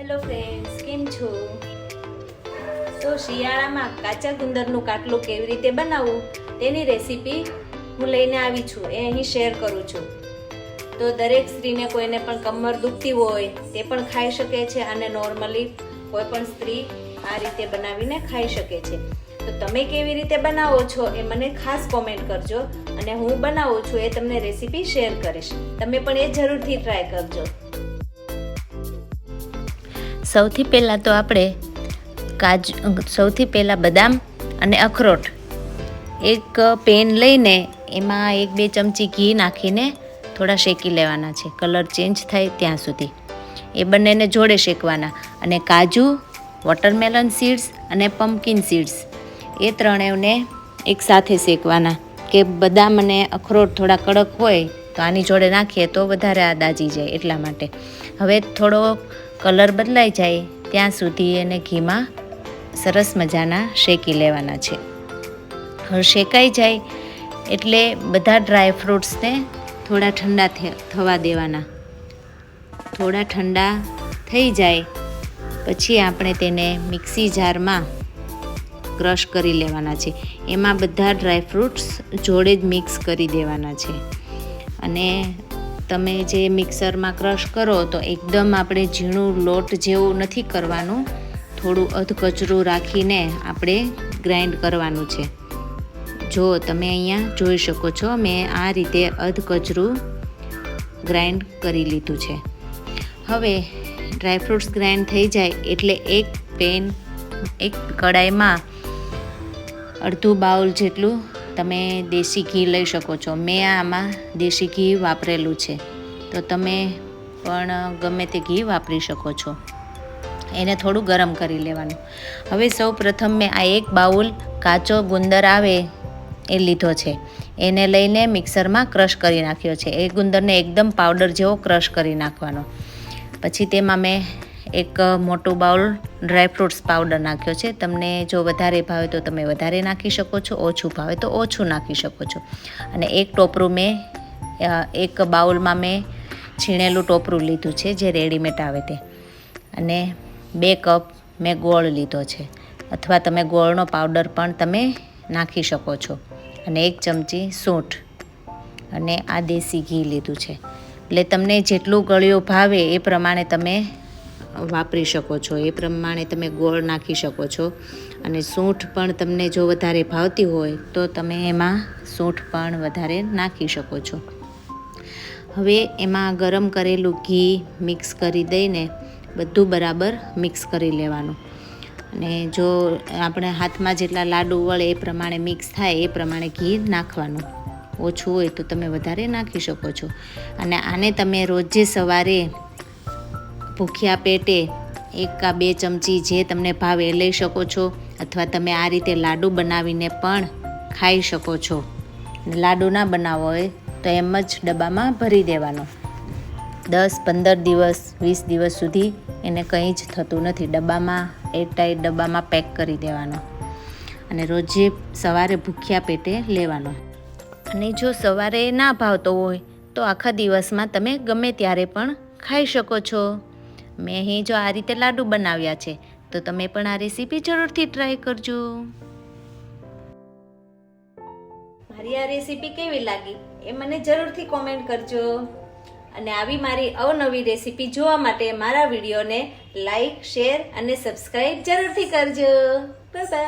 Hello friends કેમ છો? તો શિયાળામાં કાચા ગુંદરનું કાટલું કેવી રીતે બનાવવું તેની રેસીપી હું લઈને આવી છું, એ અહીં શેર કરું છું. તો દરેક સ્ત્રીને કોઈને પણ કમર દુખતી હોય, તે પણ ખાઈ શકે છે અને નોર્મલી કોઈ પણ સ્ત્રી આ રીતે બનાવીને ખાઈ શકે છે. તો તમે કેવી રીતે બનાવો છો એ મને ખાસ કોમેન્ટ કરજો અને હું બનાવું છું એ તમને રેસીપી શેર કરીશ. તમે પણ એ જરૂરથી ટ્રાય કરજો. સૌથી પહેલાં તો આપણે કાજુ, સૌથી પહેલાં બદામ અને અખરોટ. એક પેન લઈને એમાં એક બે ચમચી ઘી નાખીને થોડા શેકી લેવાના છે. કલર ચેન્જ થાય ત્યાં સુધી. એ બંનેને જોડે શેકવાના. અને કાજુ, વોટરમેલન સીડ્સ અને પમ્પકિન સીડ્સ. એ ત્રણેયને એક સાથે શેકવાના. કે બદામ અને અખરોટ થોડા કડક હોય તો આની જોડે નાખીએ તો વધારે આ દાજી જાય એટલા માટે. હવે થોડો કલર બદલાઈ જાય ત્યાં સુધી એને ઘીમાં સરસ મજાના શેકી લેવાના છે. હવે શેકાઈ જાય એટલે બધા ડ્રાય ફ્રૂટ્સને થોડા ઠંડા થવા દેવાના. થોડા ઠંડા થઈ જાય પછી આપણે તેને મિક્સી જારમાં ક્રશ કરી લેવાના છે. એમાં બધા ડ્રાય ફ્રૂટ્સ જોડે જ મિક્સ કરી દેવાના છે. અને તમે જે મિક્સરમાં ક્રશ કરો તો એકદમ આપણે ઝીણું લોટ જેવું નથી કરવાનું. થોડું અધકચરું રાખીને આપણે ગ્રાઇન્ડ કરવાનું છે. જો તમે અહીંયા જોઈ શકો છો, મેં આ રીતે અધકચરું ગ્રાઇન્ડ કરી લીધું છે. હવે ડ્રાયફ્રૂટ્સ ગ્રાઇન્ડ થઈ જાય એટલે એક પેન, એક કડાઈમાં અડધું બાઉલ જેટલું તમે દેશી ઘી લઈ શકો છો. મેં આમાં દેશી ઘી વાપરેલું છે. તો તમે પણ ગમે તે ઘી વાપરી શકો છો. એને થોડું ગરમ કરી લેવાનું. હવે સૌ પ્રથમ મેં આ એક બાઉલ કાચો ગુંદર આવે એ લીધો છે. એને લઈને મિક્સરમાં ક્રશ કરી નાખ્યો છે. એ ગુંદરને એકદમ પાવડર જેવો ક્રશ કરી નાખવાનો. પછી તેમાં મેં એક મોટું બાઉલ ડ્રાયફ્રૂટ્સ પાવડર નાખ્યો છે. તમને જો વધારે ભાવે તો તમે વધારે નાખી શકો છો, ઓછું ભાવે તો ઓછું નાખી શકો છો. અને એક ટોપરું મેં એક બાઉલમાં મેં છીણેલું ટોપરું લીધું છે, જે રેડીમેડ આવે તે. અને બે કપ મેં ગોળ લીધો છે. અથવા તમે ગોળનો પાવડર પણ તમે નાખી શકો છો. અને એક ચમચી સૂંઠ અને આ દેશી ઘી લીધું છે. એટલે તમને જેટલું ગળ્યું ભાવે એ પ્રમાણે તમે વાપરી શકો છો. એ પ્રમાણે તમે ગોળ નાખી શકો છો. અને સૂંઠ પણ તમને જો વધારે ભાવતી હોય, તો તમે એમાં સૂંઠ પણ વધારે નાખી શકો છો. હવે એમાં ગરમ કરેલું ઘી મિક્સ કરી દઈને બધું બરાબર મિક્સ કરી લેવાનું. અને જો આપણે હાથમાં જેટલા લાડુ વળે એ પ્રમાણે મિક્સ થાય, એ પ્રમાણે ઘી નાખવાનું. ઓછું હોય તો તમે વધારે નાખી શકો છો. અને આને તમે રોજે સવારે ભૂખ્યા પેટે એક કા બે ચમચી જે તમને ભાવે એ લઈ શકો છો. અથવા તમે આ રીતે લાડુ બનાવીને પણ ખાઈ શકો છો. લાડુ ના બનાવવો હોય તો એમ જ ડબ્બામાં ભરી દેવાનો. દસ, પંદર દિવસ, વીસ દિવસ સુધી એને કંઈ જ થતું નથી. ડબ્બામાં એરટાઈટ ડબ્બામાં પેક કરી દેવાનો. અને રોજે સવારે ભૂખ્યા પેટે લેવાનો. અને જો સવારે ના ભાવતો હોય, તો આખા દિવસમાં તમે ગમે ત્યારે પણ ખાઈ શકો છો. મેં અહીં જો આ રીતે લાડુ બનાવ્યા છે, તો તમે પણ આ રેસીપી જરૂરથી ટ્રાય કરજો. મારી આ રેસીપી કેવી લાગી, એ મને જરૂરથી કોમેન્ટ કરજો. અને આવી મારી અવનવી રેસીપી જોવા માટે મારા વિડીયોને લાઈક શેર અને સબસ્ક્રાઈબ જરૂરથી કરજો. બાય